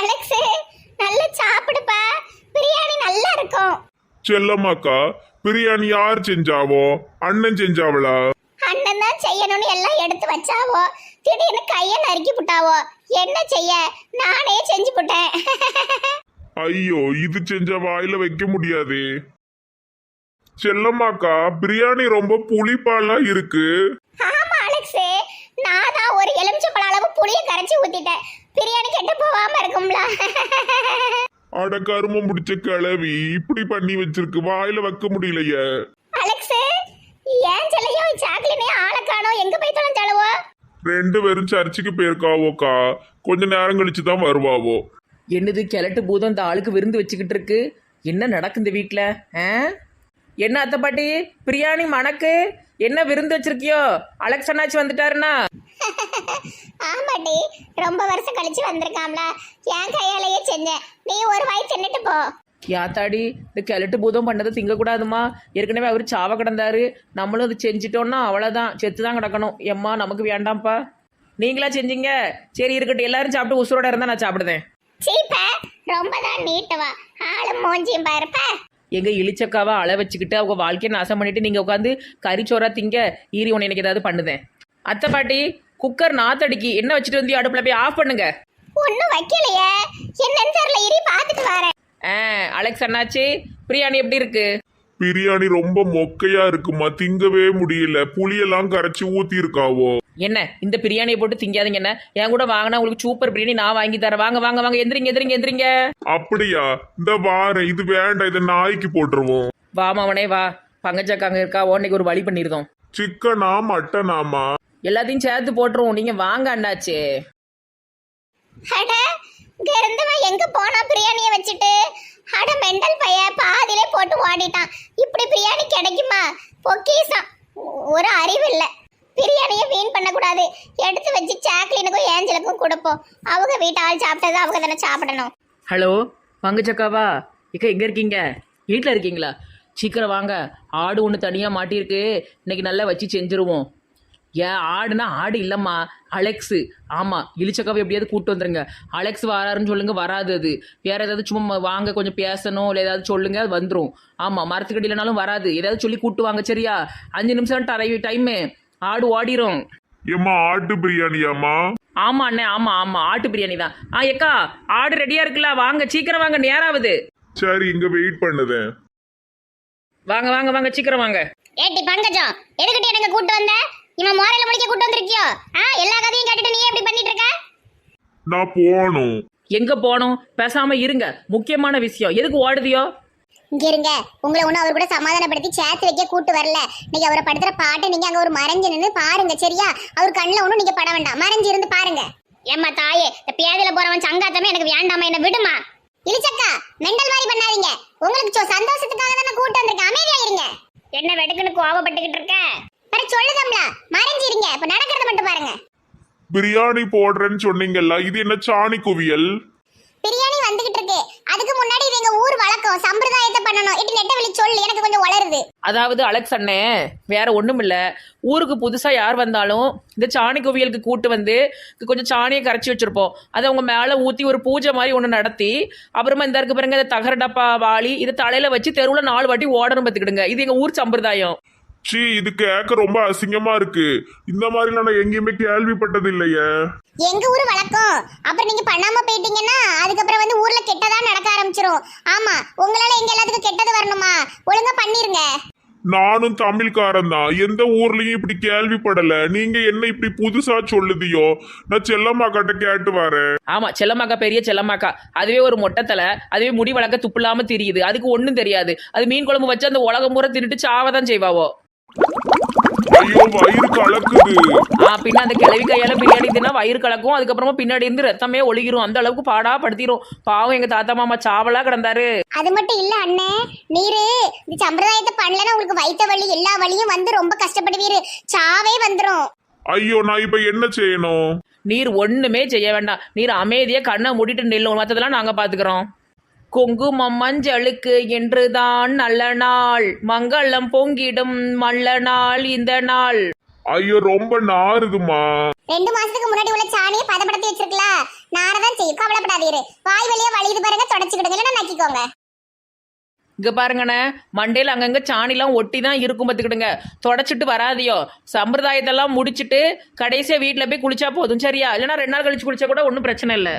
Alex நல்லா சாப்பிடுப்பா. பிரியாணி நல்லா இருக்கும். செல்லம்மாக்கா பிரியாணி யார் செஞ்சாவோ? அண்ணன் செஞ்சாவளா? அண்ணன் தான் செய்யணும்னு எல்லாம் எடுத்து வச்சாவோ? திடீர்னு கையை நறுக்கி புட்டாவோ? என்ன செய்ய? நானே செஞ்சு புட்டேன். ஐயோ இது செஞ்ச வாயில வைக்க முடியாதே. செல்லம்மாக்கா பிரியாணி ரொம்ப புளிப்பாலா இருக்கு? ஆமா அலெக்ஸ். நான் தான் ஒரு எலுமிச்சப்பழ அளவு புளிய கரைச்சி ஊத்திட்டேன். பிரியாணி கெட்டு போகாம இருக்கும்ல. அட கருமம் முடிச்ச கிளவி இப்படி பண்ணி வச்சிருக்கு வாயில வைக்க முடியலையே. அலெக்ஸ் ஏன் செல்லையும் சாக்லினே ஆளை காணோம்? எங்க போய் தொலைஞ்சாலுவோ ரெண்டு பேரும் சர்ச்சுக்கு போயிருக்காவோக்கா. கொஞ்ச நேரம் கழிச்சு தான் வருவாவோ. என்னது கிழட்டு பூதம் இந்த ஆளுக்கு விருந்து வச்சுக்கிட்டு இருக்கு? என்ன நடக்கு இந்த வீட்டில் ஆ? என்ன அத்தை பாட்டி? பிரியாணி மணக்கு? என்ன விருந்து வச்சிருக்கியோ? அலெக்ஸ் அண்ணாச்சி வந்துட்டாருன்னா? ஆமாட்டி ரொம்ப வருஷம் கழிச்சு வந்திருக்காம்ல. என் கையாலேயே செஞ்சேன். நீ ஒரு வாய் தின்னுட்டு போ. யாத்தாடி இந்த கிழட்டு பூதம் பண்ணதை திங்கக்கூடாதுமா. ஏற்கனவே அவர் சாவ கிடந்தாரு. நம்மளும் அது செஞ்சிட்டோம்னா அவ்வளோதான் செத்து தான் கிடக்கணும். எம்மா நமக்கு வேண்டாம்ப்பா. நீங்களா செஞ்சீங்க? சரி இருக்கட்டும். எல்லாரும் சாப்பிட்டு உசுரோட இருந்தால் நான் சாப்பிடுதேன். சீப்ப ரொம்ப தான் நீட்டுவா. ஆளு மூஞ்சியும் பாருப்ப. எங்க இளிச்சக்காவை அள வச்சுக்கிட்டு அவங்க வாழ்க்கையை நாசம் பண்ணிட்டு நீங்க உட்காந்து கறிச்சோறா திங்க ஈரி உன்னை எனக்கு ஏதாவது பண்ணுதேன். அத்தை பாட்டி குக்கர் நாத்தடிக்கு என்ன வச்சுட்டு வந்து அடுப்புல போய் ஆஃப் பண்ணுங்க. ஒன்னும் வைக்கலையே. என்னன்னு தெரியல இரு பாத்துட்டு வரேன். ஆ அலெக்ஸ் அண்ணாச்சி பிரியாணி எப்படி இருக்கு? பிரியாணி ரொம்ப மொக்கையா இருக்குமா? திங்கவே முடியல. புளியெல்லாம் கரைச்சி ஊத்தி இருக்காவோ என்ன? இந்த பிரியாணியை போட்டு திங்காதீங்க என்ன? என் கூட வாங்கினா உங்களுக்கு சூப்பர் பிரியாணி நான் வாங்கி தரேன். வாங்க வாங்க வாங்க. எந்திரிங்க எந்திரிங்க எந்திரிங்க. அப்படியா? இந்த வாரம் இது வேண்டாம். இதை நாய்க்கு போட்டுருவோம். வா மாவனே வா. பங்கச்சக்காங்க இருக்கா? உன்னைக்கு ஒரு வழி பண்ணிருந்தோம் சிக்கனா மட்டனாமா? எல்லாத்தையும் சேர்த்து போட்டுருவோம். நீங்க வாங்க அண்ணாச்சி. அட இங்க இருந்தவன் எங்க போனா பிரியாணிய வச்சுட்டு? அட மெண்டல் பைய பாதியிலே போட்டு ஓடிட்டான். இப்படி பிரியாணி கிடைக்குமா? பொக்கீசம் ஒரு அறிவு இல்ல. பிரியாணியை வீண் பண்ணக்கூடாது. எடுத்து வச்சு சாக்லினுக்கும் ஏஞ்சலுக்கும் கொடுப்போம். அவங்க வீட்டு ஆள் சாப்பிட்டது அவங்க தானே சாப்பிடணும். ஹலோ பங்குச்சக்காவா இக்கா எங்கே இருக்கீங்க? வீட்டில் இருக்கீங்களா? சீக்கிரம் வாங்க. ஆடு ஒன்று தனியாக மாட்டியிருக்கு. இன்னைக்கு நல்லா வச்சு செஞ்சுருவோம். ஏன் ஆடுனா ஆடு இல்லைம்மா. அலெக்ஸு. ஆமாம் இழிச்சக்காவை எப்படியாவது கூப்பிட்டு வந்துருங்க. அலெக்ஸ் வராருன்னு சொல்லுங்கள் வராது அது. வேறு ஏதாவது சும்மா வாங்க கொஞ்சம் பேசணும் இல்லை ஏதாவது சொல்லுங்க அது வந்துடும் ஆமாம் மரத்துக்கடியிலனாலும் வராது. ஏதாவது சொல்லி கூப்பிட்டு வாங்க சரியா? அஞ்சு நிமிஷம் டரை டைமு. ஆடு ஓடிரும். ஏம்மா ஆட்டு பிரியாணியாம்மா? ஆமா அண்ணே ஆமா ஆமா ஆட்டு பிரியாணி தான். ஆ எக்கா ஆடு ரெடியா இருக்குல்ல? வாங்க சீக்கிரம் வாங்க நேராகுது சரி இங்க வெயிட் பண்ணுதேன் வாங்க வாங்க வாங்க சீக்கிரம் வாங்க. ஏட்டி பங்கஜம் எதுக்கிட்ட எனக்கு கூட்டு வந்த? இவன் மோரையில முடிக்க கூட்டு வந்திருக்கியோ? ஆ எல்லா கதையும் கேட்டுட்டு நீ எப்படி பண்ணிட்டு இருக்க நான் போகணும் எங்க போனோம்? பேசாம இருங்க. முக்கியமான விஷயம். எதுக்கு ஓடுதியோ? இங்க இருங்க. உங்களை ஒன்றும் அவர் கூட சமாதானப்படுத்தி சேர்த்து வைக்க கூட்டு வரல. நீங்க அவரை படுத்துற பாட்டை நீங்க அங்க ஒரு மறைஞ்சு நின்று பாருங்க சரியா? அவர் கண்ணில் ஒன்றும் நீங்க பட வேண்டாம். மறைஞ்சு இருந்து பாருங்க. ஏம்மா தாயே இந்த பேதில போறவன் சங்காத்தமே எனக்கு வேண்டாமா? என்ன விடுமா? இழிச்சக்கா மெண்டல் மாதிரி பண்ணாதீங்க. உங்களுக்கு சந்தோஷத்துக்காக தானே கூட்டு வந்திருக்கேன். அமைதியா இருங்க என்ன வெடுக்குன்னு கோவப்பட்டுக்கிட்டு இருக்க? வர சொல்லுதம்ல மறைஞ்சு இருங்க இப்ப நடக்கிறத மட்டும் பாருங்க. பிரியாணி போடுறேன்னு சொன்னீங்கல்ல இது என்ன சாணி குவியல்? பிரியாணி வந்துகிட்டு இருக்கு. அதுக்கு முன்னாடி இது எங்க ஊர் வழக்கம். சம்பிரதாயத்தை பண்ணணும். இட்டு நெட்ட வெளி சொல்லு எனக்கு கொஞ்சம் வளருது. அதாவது அலெக்ஸ் அண்ணே வேற ஒண்ணும் இல்ல ஊருக்கு புதுசா யார் வந்தாலும் இந்த சாணி குவியலுக்கு கூட்டு வந்து கொஞ்சம் சாணியை கரைச்சி வச்சிருப்போம். அதை அவங்க மேல ஊத்தி ஒரு பூஜை மாதிரி ஒண்ணு நடத்தி அப்புறமா இந்த இருக்கு பாருங்க இந்த தகர டப்பா வாளி இதை தலையில வச்சு தெருவுல நாலு வாட்டி ஓடணும் பார்த்துக்கிடுங்க. இது எங்க ஊர் சம்பிரதாயம். சீ இது கேட்க ரொம்ப அசிங்கமா இருக்கு. இந்த மாதிரி நான் எங்கேயுமே கேள்விப்பட்டது இல்லையே எங்க ஊர் வழக்கம். அப்புறம் நீங்க பண்ணாம போயிட்டீங்கன்னா அதுக்கப்புறம் வந்து ஊர்ல கெட்டதா நடக்க ஆரம்பிச்சிரும். ஆமா உங்களால எங்க எல்லாத்துக்கும் கெட்டது வரணுமா? ஒழுங்கா பண்ணிருங்க. நானும் தமிழ்காரன் தான் எந்த ஊர்லயும் இப்படி கேள்விப்படல. நீங்க என்ன இப்படி புதுசா சொல்லுதியோ? நான் செல்லம்மா கிட்ட கேட்டு வரேன். ஆமா செல்லம்மாக்கா பெரிய செல்லம்மாக்கா. அதுவே ஒரு மொட்டைத்தலை அதுவே முடி வளர்க்க துப்பில்லாம தெரியுது. அதுக்கு ஒண்ணும் தெரியாது. அது மீன் குழம்பு வச்சு அந்த உலகம் பூரா தின்னுட்டு சாவதான் செய்வாவோ? ஐயோ வயிறு கலக்குது. ஆ பின்ன அந்த கிழவி கையால பிரியாணி தின்னா வயிறு கலக்கும். அதுக்கப்புறமா பின்னாடி இருந்து ரத்தமே ஒழுகிரும். அந்த அளவுக்கு பாடா படுத்திரும். பாவம் எங்க தாத்தா மாமா சாவலா கிடந்தாரு. அது மட்டும் இல்ல அண்ணே. நீரு இந்த சம்பிரதாயத்தை பண்ணலன்னா உங்களுக்கு வயித்த வலி எல்லா வலியும் வந்து ரொம்ப கஷ்டப்படுவீரு. சாவே வந்துரும். ஐயோ நான் இப்ப என்ன செய்யணும்? நீர் ஒண்ணுமே செய்ய வேண்டாம். நீர் அமைதியா கண்ணை மூடிட்டு நில்லும் மற்றதெல்லாம் நாங்க பாத்துக்கிறோம். குங்குமம் மஞ்சளுக்கு என்றுதான் நல்ல நாள். மங்களம் பொங்கிடும் நல்ல நாள் இந்த நாள். ஐயோ ரொம்ப நாறுதுமா ரெண்டு மாசத்துக்கு முன்னாடி உள்ள சாணியை பதப்படுத்தி வச்சிருக்கலாம் நாரதான் செய்யும் கவலைப்படாதீரு. வாய் வழியா வலியுது பாருங்க தொடச்சுக்கிடுங்க. இல்லைன்னா நக்கிக்கோங்க. இங்கே பாருங்கண்ணே மண்டையில் அங்கங்கே சாணிலாம் ஒட்டி தான் இருக்கும் பார்த்துக்கிடுங்க. தொடச்சிட்டு வராதியோ. சம்பிரதாயத்தெல்லாம் முடிச்சிட்டு கடைசியாக வீட்டில் போய் குளிச்சா போதும். சரியா? இல்லைன்னா ரெண்டு நாள் கழிச்சு குளிச்சா கூட ஒன்றும் பிரச்சனை இல்லை.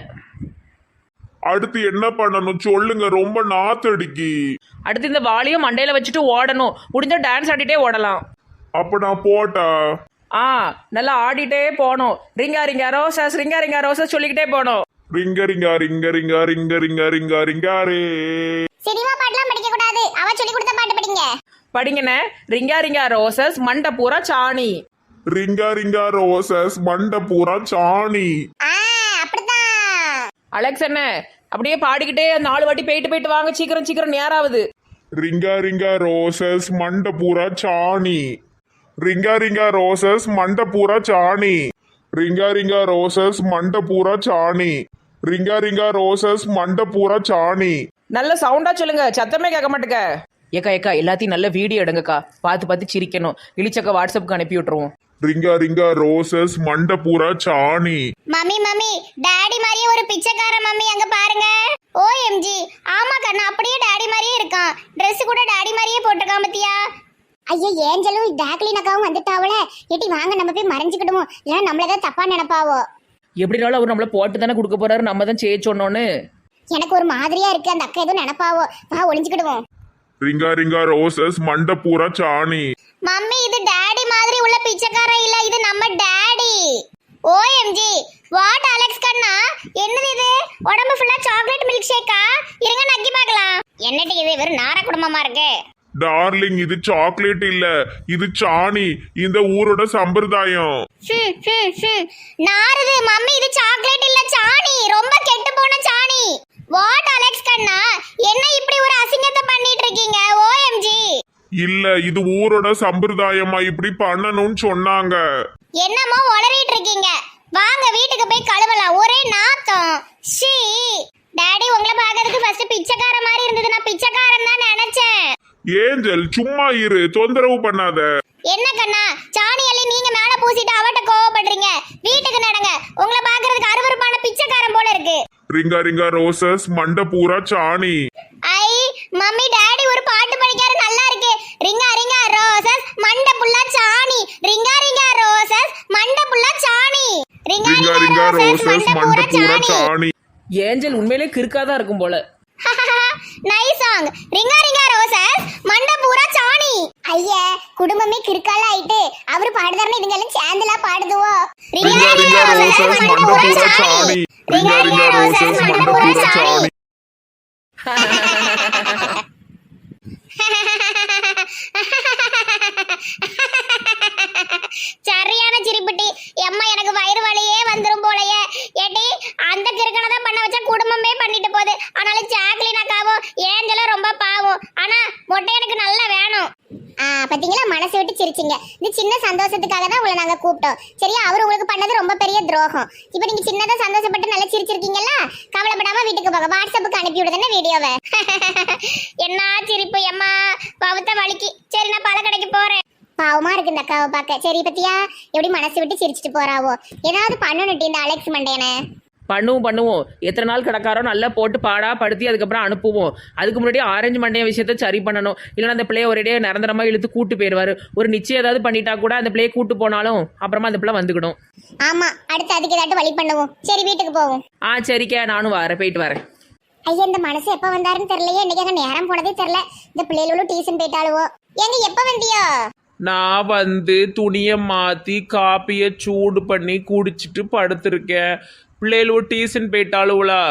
அடுத்து என்ன பண்ணணும் சொல்லுங்க ரொம்ப நாத்தடிக்கி அடுத்து இந்த வாளியும் மண்டையில வச்சுட்டு ஓடணும் முடிஞ்சா டான்ஸ் ஆடிட்டே ஓடலாம் அப்ப நான் போட்டா ஆ நல்லா ஆடிட்டே போனோம் ரிங்கா ரிங்கா ரோசஸ் ரிங்கா ரிங்கா ரோசஸ் சொல்லிக்கிட்டே போகணும் ரிங்க ரிங்கா ரிங்க ரிங்க ரிங்க ரிங்க ரிங்கா ரிங்கா ரே சினிமா பாட்டுலாம் படிக்க கூடாது அவ சொல்லி கொடுத்த பாட்டு படிங்க படிங்கண்ணே ரிங்கா ரிங்கா ரோசஸ் மண்டை பூரா சாணி ரிங்கா ரிங்கா ரோசஸ் மண்டை பூரா சாணி ஆ அலெக்ஸ் என்ன அப்படியே பாடிக்கிட்டே நாலு வாட்டி போயிட்டு போயிட்டு வாங்க சீக்கிரம் சீக்கிரம் நேராகுது ரிங்கா ரிங்கா ரோசஸ் மண்டை பூரா சாணி. ரிங்கா ரிங்கா ரோசஸ் மண்டை பூரா சாணி. ரிங்கா ரிங்கா ரோசஸ் மண்டை பூரா சாணி. ரிங்கா ரிங்கா ரோசஸ் மண்டை பூரா சாணி. நல்ல சவுண்டா சொல்லுங்க சத்தமே கேட்க மாட்டேங்க ஏக்கா ஏக்கா எல்லாத்தையும் நல்ல வீடியோ எடுங்கக்கா. பார்த்து பார்த்து சிரிக்கணும். இழிச்சக்கா வாட்ஸ்அப்புக்கு அனுப்பி விட்டுருவோம் ரிங்கா ரிங்கா ரோசஸ் மண்டை பூரா சாணி. மம்மி மம்மி டாடி மாதிரியே ஒரு பிச்சைக்கார மம்மி அங்க பாருங்க. ஓ எம்ஜி ஆமா கண்ணா அப்படியே டாடி மாதிரியே இருக்கான். Dress கூட டாடி மாதிரியே போட்டிருக்கான் பத்தியா? ஐயோ ஏஞ்சலும் டாக்லின் அக்காவும் வந்துட்டாவல ஏட்டி வாங்க நம்ம போய் மறைஞ்சுக்கிடுவோம். இல்லைன்னா நம்மள ஏதாவது தப்பா நினைப்பாவோ? எப்படினாலும் அவர் நம்மள போட்டு தானே கொடுக்க போறாரு. நம்ம தான் செய்ய சொன்னோன்னு. எனக்கு ஒரு மாதிரியா இருக்கு. அந்த அக்கா எதுவும் நினைப்பாவோ? வா ஒளிஞ்சுக்கிடுவோம். ரிங்கா ரிங்கா ரோசஸ் மண்டை பூரா சாணி. மம்மி இது டாடி மாதிரி உள்ள பிச்சைக்காரன் இல்ல இது நம்ம டாடி. ஓஎம்ஜி வாட் அலெக்ஸ் கண்ணா? என்னது இது? உடம்பு ஃபுல்லா சாக்லேட் மில்க் ஷேக்கா இருங்க நக்கி பார்க்கலாம். என்னடி இது? வெறும் நார குடும்பமா இருக்கு. டார்லிங் இது சாக்லேட் இல்ல இது சாணி இந்த ஊரோட சம்பிரதாயம். நாறுது மம்மி இது சாக்லேட் இல்ல சாணி ரொம்ப கெட்டு போன சாணி வாட் அலெக்ஸ் கண்ணா என்ன இப்படி ஒரு அசிங்கத்தை பண்ணிட்டு இருக்கீங்க ஓஎம்ஜி இல்ல இது ஊரோட சம்பிரதாயமா இப்படி பண்ணணும்னு சொன்னாங்க. என்னமோ உளறிட்டு இருக்கீங்க. வாங்க வீட்டுக்கு போய் கழுவலாம். ஒரே நாத்தம். ஷீ. டாடி உங்களை பார்க்கறதுக்கு ஃபர்ஸ்ட் பிச்சைக்கார மாதிரி இருந்தது. நான் பிச்சைக்காரன் தான் நினைச்சேன். ஏஞ்சல் சும்மா இரு. தொந்தரவு பண்ணாத. என்ன கண்ணா? சாணி அள்ளி நீங்க மேல பூசிட்டு அவட்ட கோவப்படுறீங்க. வீட்டுக்கு நடங்க. உங்களை பார்க்கறதுக்கு அருவருப்பான பிச்சைக்காரன் போல இருக்கு. ரிங்கா ரிங்கா ரோசஸ் மண்டை பூரா சாணி. ஐ மம்மி டாடி ஒரு பாட்டு படிக்காரு நல்லா இருக்கு ரிங்கா ரிங்கா ரோசஸ் மண்டை புல்லா சாணி ரிங்கா ரிங்கா ரோசஸ் மண்டை புல்லா சாணி ரிங்கா ரிங்கா ரிங்கா ரோசஸ் மண்டை பூரா சாணி. ஏஞ்சல் உண்மையிலே கிறுக்கா தான் இருக்கும் போல. Nice song ringa ringa roses. மண்டை பூரா சாணி. ஐயே குடும்பமே கிறுக்கால ஆயிட்டு அவர் பாடுதாருன்னு இதுங்க எல்லாம் சேர்ந்துலாம் பாடுதுவோ. ரிங்கா ரிங்கா ரோசஸ். மண்டை பூரா சாணி. Ringa ringa roses. மண்டை பூரா சாணி. சரியான சிரிப்புட்டி. எம்மா எனக்கு வயிறு வலியே வந்துரும் போலயே. ஏட்டி அந்த கிறுக்கனை தான் பண்ண வச்சா குடும்பமே பண்ணிட்டு போகுது ஆனாலும் ஜாக்லின் அக்காவோ ஏஞ்சலும் ரொம்ப பாவம் ஆனா மொட்டை எனக்கு நல்லா வேணும் ஆ பாத்தீங்களா மனசு விட்டு சிரிச்சிங்க இந்த சின்ன சந்தோஷத்துக்காக தான் உங்களை நாங்கள் கூப்பிட்டோம். சரியா? அவர் உங்களுக்கு பண்ணது ரொம்ப பெரிய துரோகம். இப்போ நீங்க சின்னதா சந்தோஷப்பட்டு நல்லா சிரிச்சிருக்கீங்கல்ல? கவலைப்படாம வீட்டுக்கு போக வாட்ஸ்அப்புக்கு அனுப்பி விடுதானே வீடியோவை. என்ன சிரிப்பு எம்மா? பவுத்த வலிக்கு. சரி நான் பல கடைக்கு போறேன். பாவமா இருக்கு இந்த அக்காவை பார்க்க. சரி பத்தியா? எப்படி மனசு விட்டு சிரிச்சிட்டு போறாவோ? ஏதாவது பண்ணணுட்டி இந்த அலெக்ஸ் மண்டேனே பண்ணுவோம் பண்ணுவோம். எத்தனை நாள் கிடக்காரோ நல்லா போட்டு பாடா படுத்தி அதுக்கப்புறம் அனுப்புவோம். அதுக்கு முன்னாடி ஆரஞ்சு மண்டைய விஷயத்த சரி பண்ணணும். இல்லைன்னா அந்த பிள்ளைய ஒரேடியே நிரந்தரமாக இழுத்து கூட்டு போயிடுவார். ஒரு நிச்சயம் ஏதாவது பண்ணிட்டா கூட அந்த பிள்ளையை கூட்டு போனாலும் அப்புறமா அந்த பிள்ளை வந்துக்கிடும். ஆமா அடுத்து அதுக்கு ஏதாட்டு வழி பண்ணுவோம். சரி வீட்டுக்கு போவோம். ஆ சரிக்கா நானும் வரேன் போயிட்டு வரேன். ஐயா இந்த மனசு எப்ப வந்தாருன்னு தெரியலையே. இன்னைக்கு நேரம் போனதே தெரியல. இந்த பிள்ளைகளும் டியூஷன் போயிட்டாளுவோ. எங்க எப்ப வந்தியோ? நான் வந்து துணியை மாற்றி காப்பியை சூடு பண்ணி குடிச்சிட்டு படுத்திருக்கேன். பிள்ளைகளும் டியூஷன் போயிட்டாளுவலா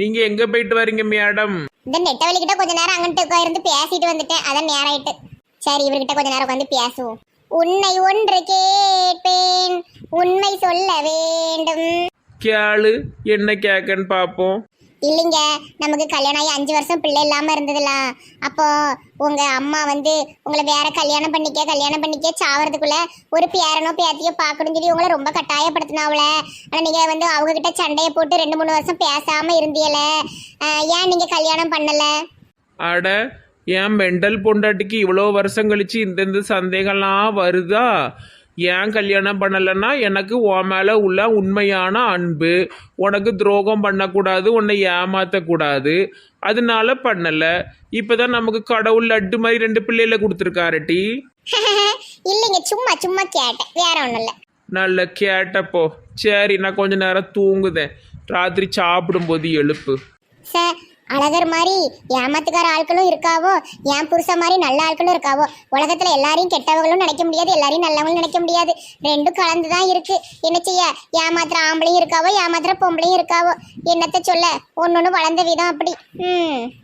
நீங்கள் எங்கே போயிட்டு வரீங்க மேடம்? இந்த நெட்டவழி கிட்ட கொஞ்ச நேரம் அங்கிட்டு இருந்து பேசிட்டு வந்துட்டேன். அதான் நேரம் ஆயிட்டு சரி இவர்கிட்ட கொஞ்ச நேரம் உட்காந்து பேசுவோம். உன்னை ஒன்று கேட்பேன். உண்மை சொல்ல வேண்டும். கேளு என்ன கேட்கன்னு பார்ப்போம் இல்லைங்க நமக்கு கல்யாணம் ஆகி அஞ்சு வருஷம் பிள்ளை இல்லாம இருந்ததுலாம் அப்போ உங்க அம்மா வந்து உங்களை வேற கல்யாணம் பண்ணிக்க கல்யாணம் பண்ணிக்க சாவறதுக்குள்ள ஒரு பேரனோ பேத்தியோ பார்க்கணும்னு சொல்லி உங்களை ரொம்ப கட்டாயப்படுத்தினாவுல. ஆனா நீங்க வந்து அவங்க கிட்ட சண்டையை போட்டு ரெண்டு மூணு வருஷம் பேசாம இருந்தியல ஏன் நீங்க கல்யாணம் பண்ணல? அட என் மெண்டல் பொண்டாட்டிக்கு இவ்வளோ வருஷம் கழிச்சு இந்த இந்த சந்தேகம்லாம் வருதா? ஏன் கல்யாணம் பண்ணலைன்னா எனக்கு உன் மேலே உள்ள உண்மையான அன்பு உனக்கு துரோகம் பண்ணக்கூடாது உன்னை ஏமாற்றக்கூடாது அதனால பண்ணலை. இப்போ தான் நமக்கு கடவுள் லட்டு மாதிரி ரெண்டு பிள்ளைகளை கொடுத்துருக்காரு டி இல்லைங்க சும்மா சும்மா கேட்டேன். வேற ஒண்ணும் இல்ல. நல்ல கேட்டப்போ. சரி நான் கொஞ்ச நேரம் தூங்குதேன். ராத்திரி சாப்பிடும்போது எழுப்பு. சார் அழகர் மாதிரி ஏமாத்துக்கார ஆட்களும் இருக்காவோ? என் புருஷன் மாதிரி நல்ல ஆட்களும் இருக்காவோ? உலகத்துல எல்லாரையும் கெட்டவங்களும் நினைக்க முடியாது எல்லாரையும் நல்லவங்களும் நினைக்க முடியாது. ரெண்டும் கலந்து தான் இருக்கு. என்ன செய்ய? ஏமாத்துற ஆம்பளையும் இருக்காவோ? ஏமாத்துற பொம்பளையும் இருக்காவோ? என்னத்த சொல்ல? ஒன்னொன்னு வளர்ந்த விதம் அப்படி. ம்.